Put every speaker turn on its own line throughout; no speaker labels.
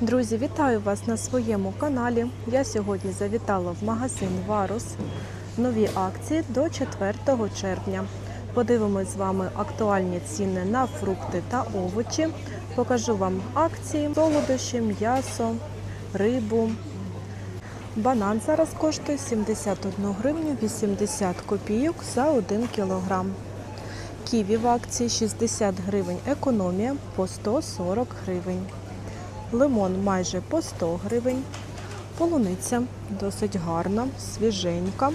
Друзі, вітаю вас на своєму каналі. Я сьогодні завітала в магазин Варус. Нові акції до 4 червня. Подивимось з вами актуальні ціни на фрукти та овочі. Покажу вам акції, солодощі, м'ясо, рибу. Банан зараз коштує 71 гривню 80 копійок за 1 кілограм. Ківі в акції 60 гривень економія по 140 гривень. Лимон майже по 100 гривень. Полуниця досить гарна, свіженька,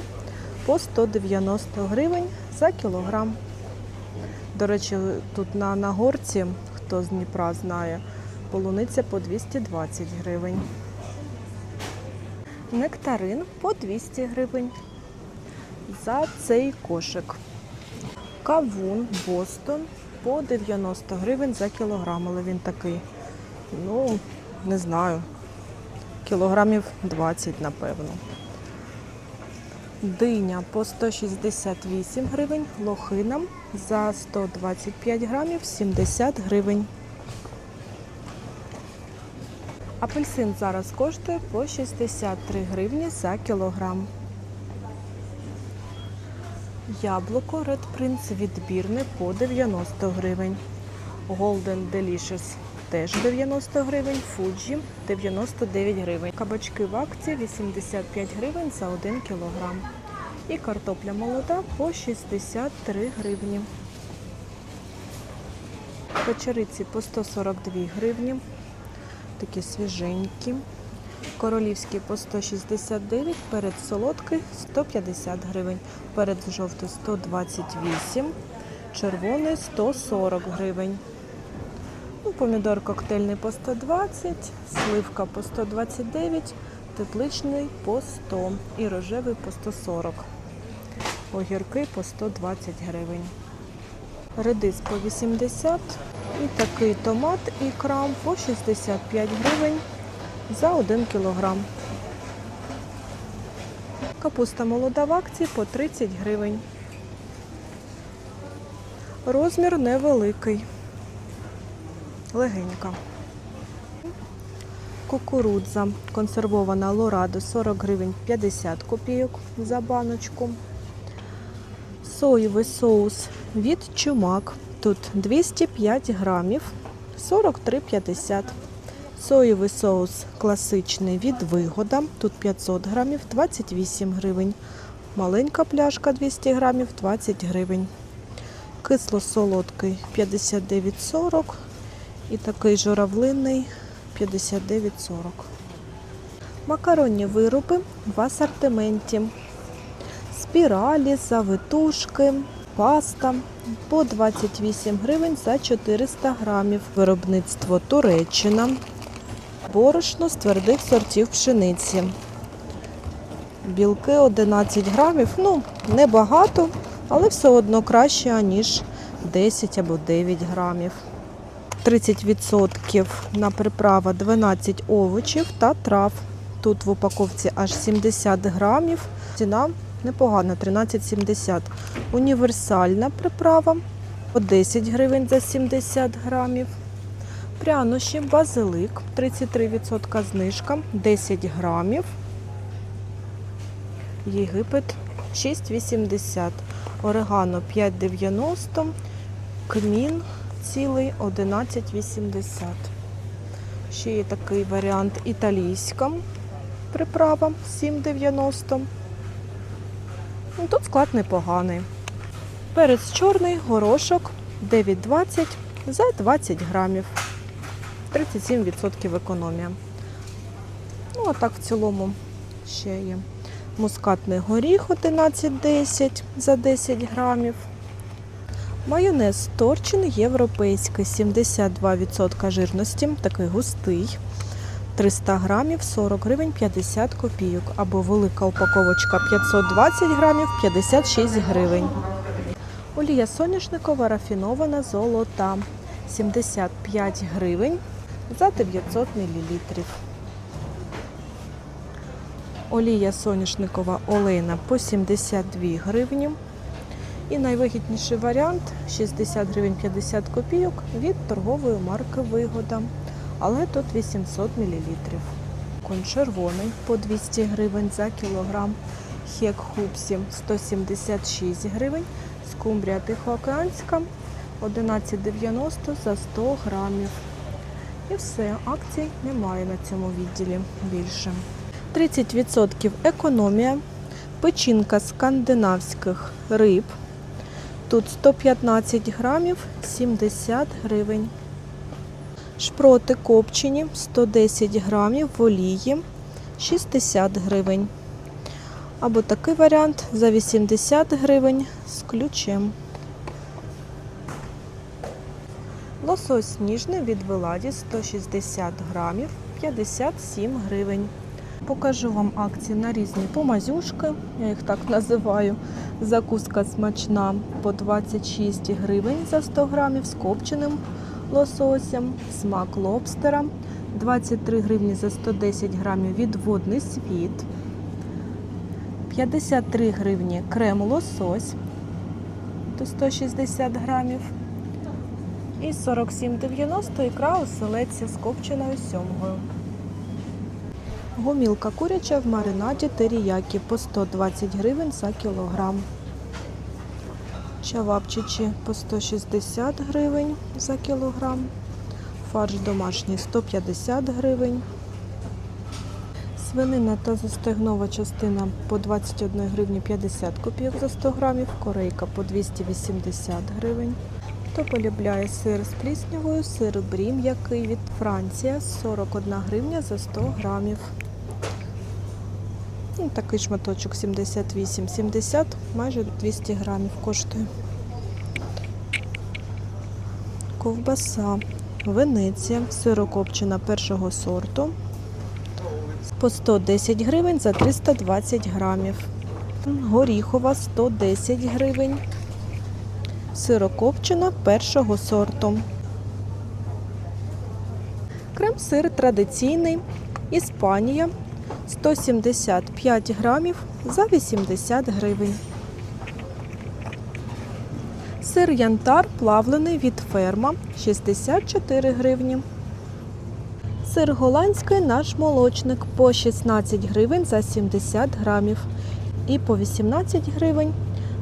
по 190 гривень за кілограм. До речі, тут на, на горці, хто з Дніпра знає, полуниця по 220 гривень. Нектарин по 200 гривень за цей кошик. Кавун Бостон по 90 гривень за кілограм, але він такий Ну, не знаю. Кілограмів 20, напевно. Диня по 168 гривень, лохина за 125 грамів 70 гривень. Апельсин зараз коштує по 63 гривні за кілограм. Яблуко Red Prince відбірне по 90 гривень. Golden Delicious теж 90 гривень, Fuji 99 гривень. Кабачки в акції 85 гривень за 1 кілограм. І картопля молода по 63 гривні. Печериці по 142 гривні. Такі свіженькі. Королівський по 169, перед солодкий 150 гривень, перед жовтий 128, червоний 140 гривень. Ну, помідор коктейльний по 120, сливка по 129, тепличний по 100 і рожевий по 140. Огірки по 120 гривень. Редис по 80 і такий томат і крам по 65 гривень за 1 кілограм. Капуста молода в акції по 30 гривень. Розмір невеликий легенька. Кукурудза консервована лорадо 40 гривень 50 копійок за баночку. Соєвий соус від чумак. Тут 205 грамів 43,50. Соєвий соус класичний від вигода. Тут 500 грамів 28 гривень. Маленька пляшка 200 грамів 20 гривень. Кисло-солодкий 59,40 і такий журавлиний 59,40. Макаронні вироби в асортименті. Спіралі, завитушки, паста по 28 гривень за 400 грамів. Виробництво Туреччина. Борошно з твердих сортів пшениці. Білки 11 грамів. Ну, небагато, але все одно краще, ніж 10 або 9 грамів. 30% на приправа 12 овочів та трав. Тут в упаковці аж 70 грамів. Ціна непогана, 13,70. Універсальна приправа по 10 гривень за 70 грамів. Прянощі, базилик, 33% знижка, 10 грамів. Єгипет 6,80. Орегано 5,90. Кмін цілий 11,80. Ще є такий варіант італійська приправа 7,90. Ну, Тут склад непоганий. Перець чорний, горошок 9,20 за 20 грамів. 37% економія. Ну, а так в цілому ще є мускатний горіх 11,10 за 10 грамів. Майонез Торчин європейський, 72% жирності, такий густий. 300 грамів 40 гривень 50 копійок. Або велика упаковочка 520 грамів 56 гривень. Олія соняшникова рафінована золота 75 гривень за 900 мл. Олія соняшникова олейна по 72 гривні. І найвигідніший варіант 60 гривень 50 копійок від торгової марки Вигода. але тут 800 мл. Конь червоний по 200 гривень за кілограм. Хек хупсі 176 гривень. Скумбрія тихоокеанська 11,90 за 100 грамів. І все, акцій немає на цьому відділі більше. 30% економія. Печінка скандинавських риб. Тут 115 грамів 70 гривень. Шпроти копчені 110 грамів в олії 60 гривень. Або такий варіант за 80 гривень з ключем. Лосось ніжний від Веладі 160 грамів 57 гривень. Покажу вам акції на різні помазюшки, я їх так називаю. Закуска смачна по 26 гривень за 100 грамів з копченим лососем, смак лобстера, 23 гривні за 110 грамів від водний світ, 53 гривні крем лосось до 160 грамів. І 47,90 ікра оселедця з копченою сьомгою. Гомілка куряча в маринаді теріякі по 120 гривень за кілограм. Чавапчичі по 160 гривень за кілограм. Фарш домашній 150 гривень. Свинина та застегнова частина по 21 гривні 50 копійок за 100 грамів. Корейка по 280 гривень. Хто полюбляє сир з пліснявою, сир брі м'який від Франція 41 гривня за 100 грамів. Такий шматочок 78-70, майже 200 грамів коштує. Ковбаса Венеція, сирокопчена першого сорту. По 110 гривень за 320 грамів. Горіхова 110 гривень. Сирокопчена першого сорту. Крем-сир традиційний. Іспанія 175 грамів за 80 гривень. Сир янтар плавлений від ферма 64 гривні. Сир голландський наш молочник по 16 гривень за 70 грамів. І по 18 гривень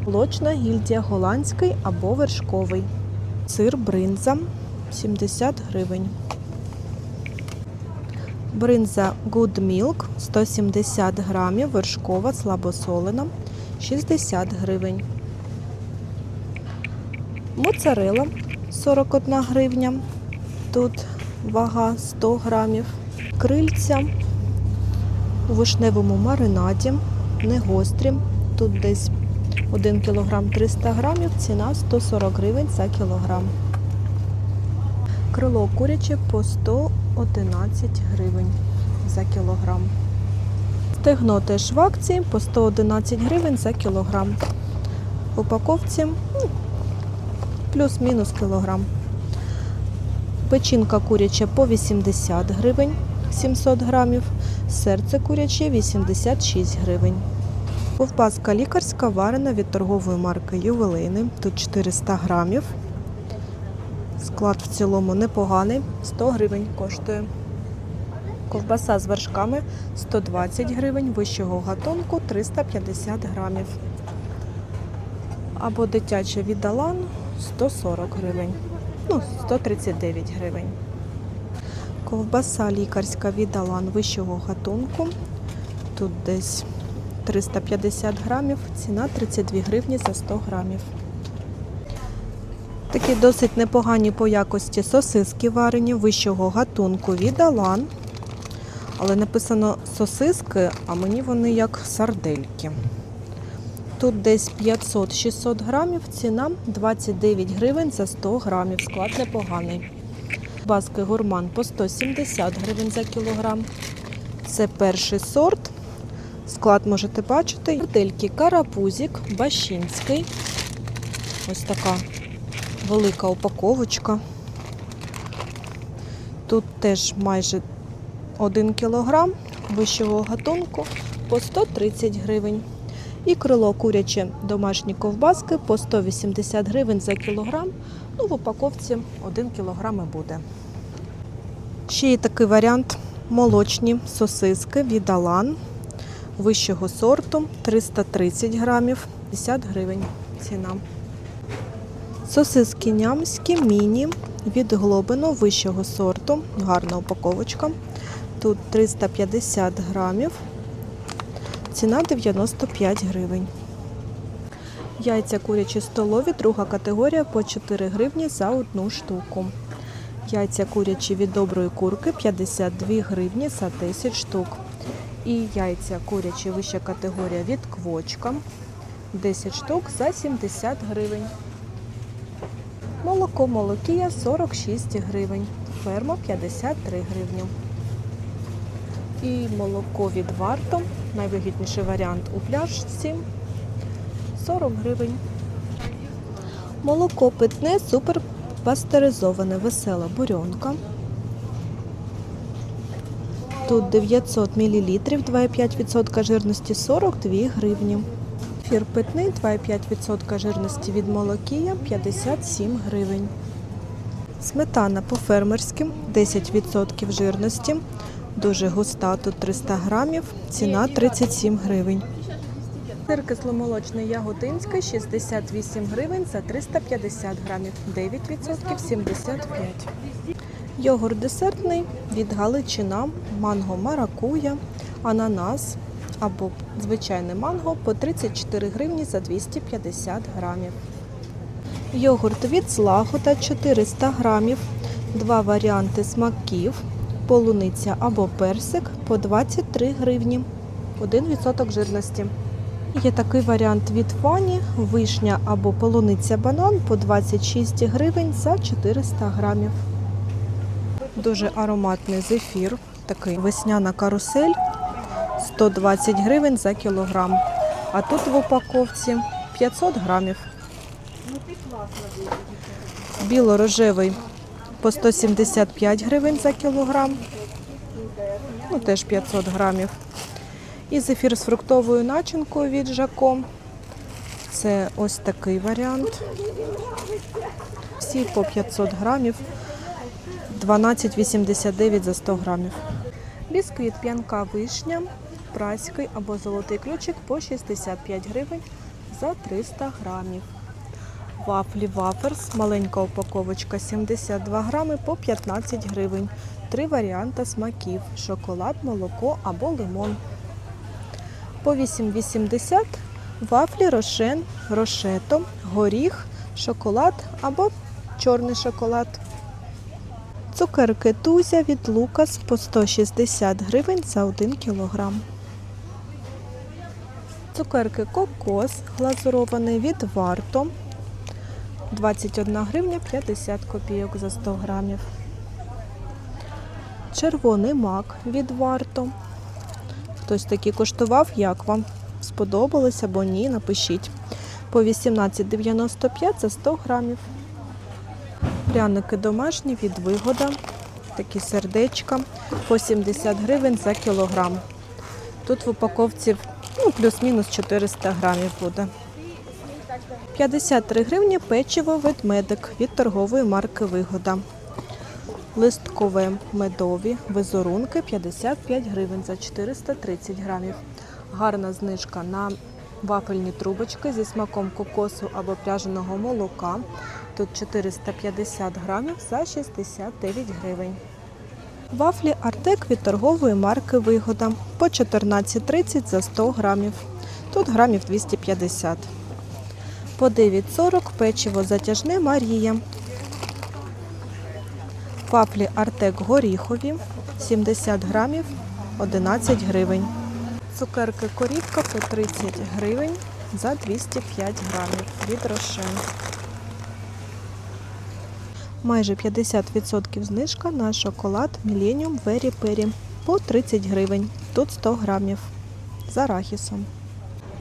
молочна гільдія голландський або вершковий. Сир бринза 70 гривень. Бринза Good Milk 170 грамів, вершкова, слабосолена 60 гривень. Моцарела 41 гривня. Тут вага 100 грамів. Крильця у вишневому маринаді, не гострі. Тут десь 1 кг 300 грамів, ціна 140 гривень за кілограм. Крило куряче по 111 гривень за кілограм. Стегно теж в акції по 111 гривень за кілограм. В упаковці ну, плюс-мінус кілограм. Печінка куряча по 80 гривень 700 грамів. Серце куряче 86 гривень. Ковбаска лікарська варена від торгової марки Ювелейни. Тут 400 грамів. Склад в цілому непоганий, 100 гривень коштує. Ковбаса з вершками 120 гривень, вищого гатунку 350 грамів. Або дитяча віддалан 140 гривень. Ну, 139 гривень. Ковбаса лікарська віддалан вищого гатунку. Тут десь 350 грамів, ціна 32 гривні за 100 грамів. Такі досить непогані по якості сосиски варені вищого гатунку від Алан. Але написано сосиски, а мені вони як сардельки. Тут десь 500-600 грамів, ціна 29 гривень за 100 грамів. Склад непоганий. Баски гурман по 170 гривень за кілограм. Це перший сорт. Склад можете бачити. Сардельки карапузик, бащинський. Ось така велика упаковочка. Тут теж майже 1 кілограм вищого гатунку по 130 гривень. І крило куряче домашні ковбаски по 180 гривень за кілограм. Ну, в упаковці 1 кілограм і буде. Ще є такий варіант молочні сосиски від Алан вищого сорту 330 грамів, 50 гривень ціна. Сосиски нямські міні від глобину вищого сорту. Гарна упаковочка. Тут 350 грамів. Ціна 95 гривень. Яйця курячі столові, друга категорія по 4 гривні за одну штуку. Яйця курячі від доброї курки 52 гривні за 10 штук. І яйця курячі вища категорія від квочка 10 штук за 70 гривень. Молоко молокія 46 гривень. Ферма 53 гривні. І молоко від варто. Найвигідніший варіант у пляшці 40 гривень. Молоко питне супер пастеризоване, весела бурьонка. Тут 900 мл, 2,5% жирності 42 гривні. Фір питний 2,5% жирності від молокія 57 гривень. Сметана по-фермерськи 10% жирності. Дуже густа, тут 300 грамів, ціна 37 гривень. Сир кисломолочний ягодинський 68 гривень за 350 грамів, 9% 75. Йогурт десертний від Галичина, манго маракуя, ананас або звичайне манго по 34 гривні за 250 грамів. Йогурт від злагода 400 грамів, два варіанти смаків, полуниця або персик по 23 гривні, 1% жирності. Є такий варіант від фані, вишня або полуниця банан по 26 гривень за 400 грамів. Дуже ароматний зефір, такий весняна карусель 120 гривень за кілограм. А тут в упаковці 500 грамів. Біло-рожевий по 175 гривень за кілограм. Ну, теж 500 грамів. І зефір з фруктовою начинкою від Жако. Це ось такий варіант. Всі по 500 грамів. 12,89 за 100 грамів. Бісквіт п'янка вишня, праський або золотий ключик по 65 гривень за 300 грамів. Вафлі ваферс, маленька упаковочка 72 грами по 15 гривень. Три варіанти смаків: шоколад, молоко або лимон. По 8,80 вафлі рошен, рошето, горіх, шоколад або чорний шоколад. Цукерки Тузя від Лукас по 160 гривень за 1 кілограм. Цукерки Кокос глазурований від Варто 21 гривня 50 копійок за 100 грамів. Червоний мак від Варто. Хтось такі коштував, як вам? Сподобалось або ні, напишіть. По 18,95 за 100 грамів. Пряники домашні від вигода. Такі сердечка по 70 гривень за кілограм. Тут в упаковці ну, плюс-мінус 400 грамів буде. 53 гривні печиво ведмедик від торгової марки Вигода. Листкове медові визорунки 55 гривень за 430 грамів. Гарна знижка на вафельні трубочки зі смаком кокосу або пряженого молока. Тут 450 грамів за 69 гривень. Вафлі Артек від торгової марки Вигода по 14,30 за 100 грамів. Тут грамів 250. По 9,40 печиво затяжне Марія. Вафлі Артек горіхові 70 грамів 11 гривень. Цукерки корівка по 30 гривень за 205 грамів від Рошен. Майже 50% знижка на шоколад Millennium Very Peri по 30 гривень. Тут 100 грамів з арахісом.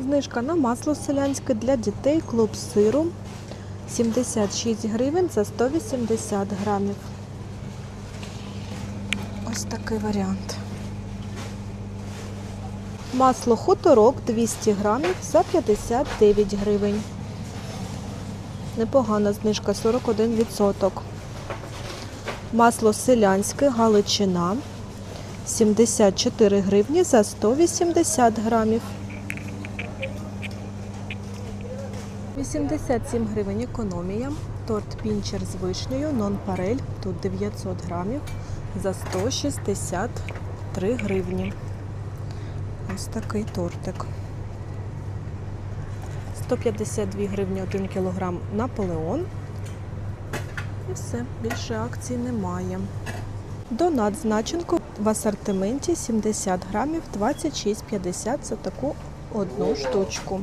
Знижка на масло селянське для дітей клуб сиру 76 гривень за 180 грамів. Ось такий варіант. Масло хуторок 200 грамів за 59 гривень. Непогана знижка 41%. Масло селянське Галичина 74 гривні за 180 грамів. 87 гривень економія. Торт пінчер з вишнею, нон-парель. Тут 900 грамів за 163 гривні. Ось такий тортик. 152 гривні 1 кілограм Наполеон. І все, більше акцій немає. Донат з в асортименті 70 грамів 26,50 за таку одну штучку.